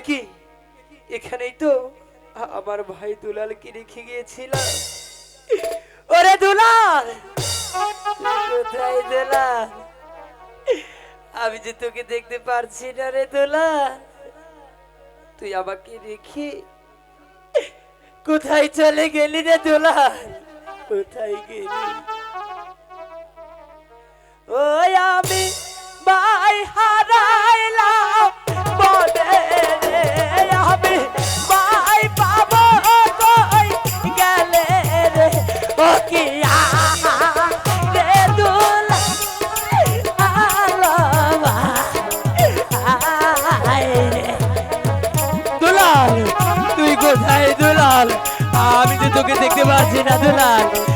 কি? এখানেই তো আমার ভাই দুলালকে রেখে গিয়েছিলাম। ওরে দুলাল! কোথায় দুলাল? আমি যে তোকে দেখতে পারছি না রে দুলাল। তুই আমাকে রেখে কোথায় চলে গেলি রে দুলাল? কোথায় গেলি? ও আমি বাই হা বাজে না দুলাল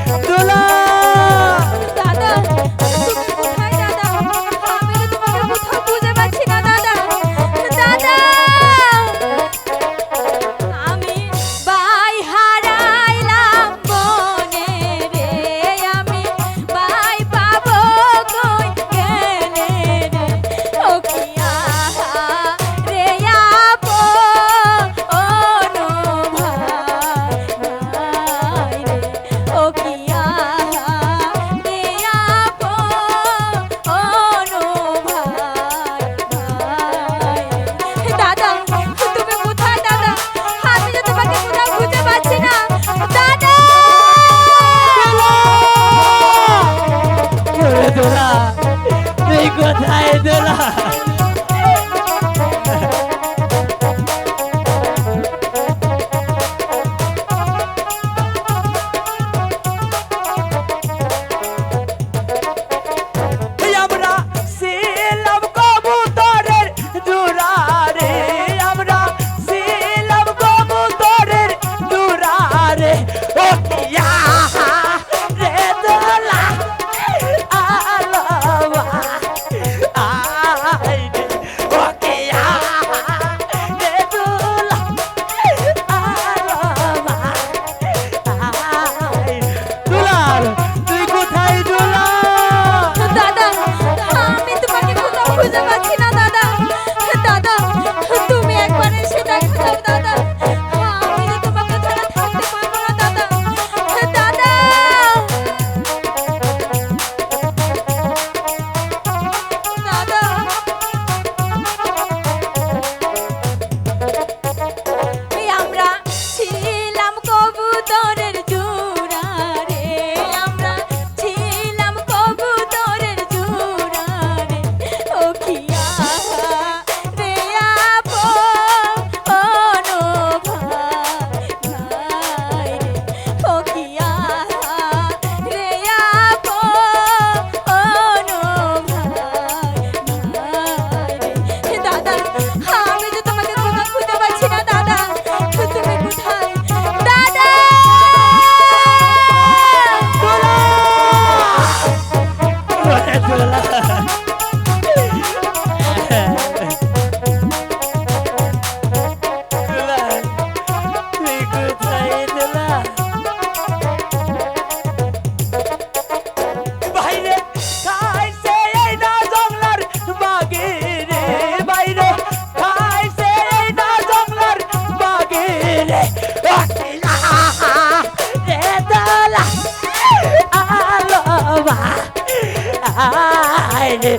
লাগে।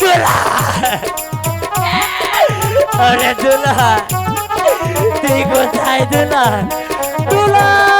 দুলা। আরে দুলা তুই কোথায় দুলা? দুলা।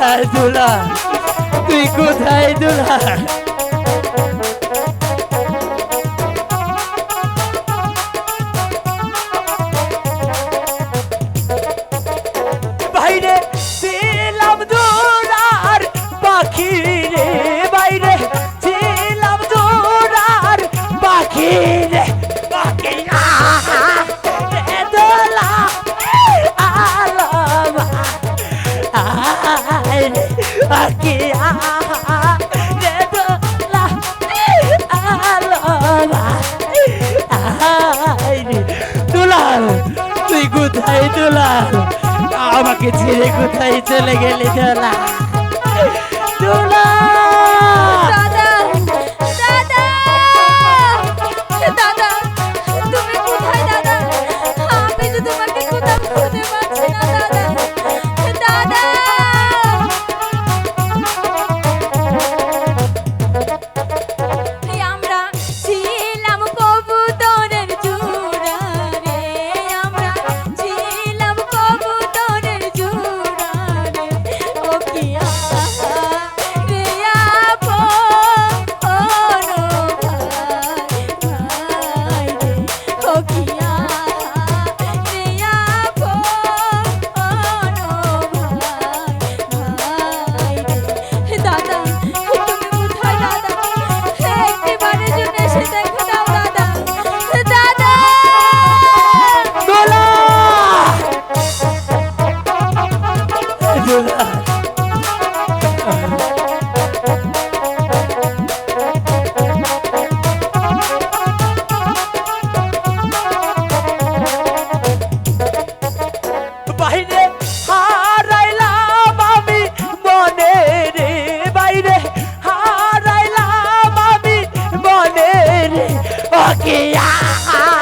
কোথায় দুলা? তুই কোথায় দুলা? তুই কোথায় দুলাল? আমাকে ছেড়ে কোথায় চলে গেলি দুলাল? দুলাল! রে ওকে আ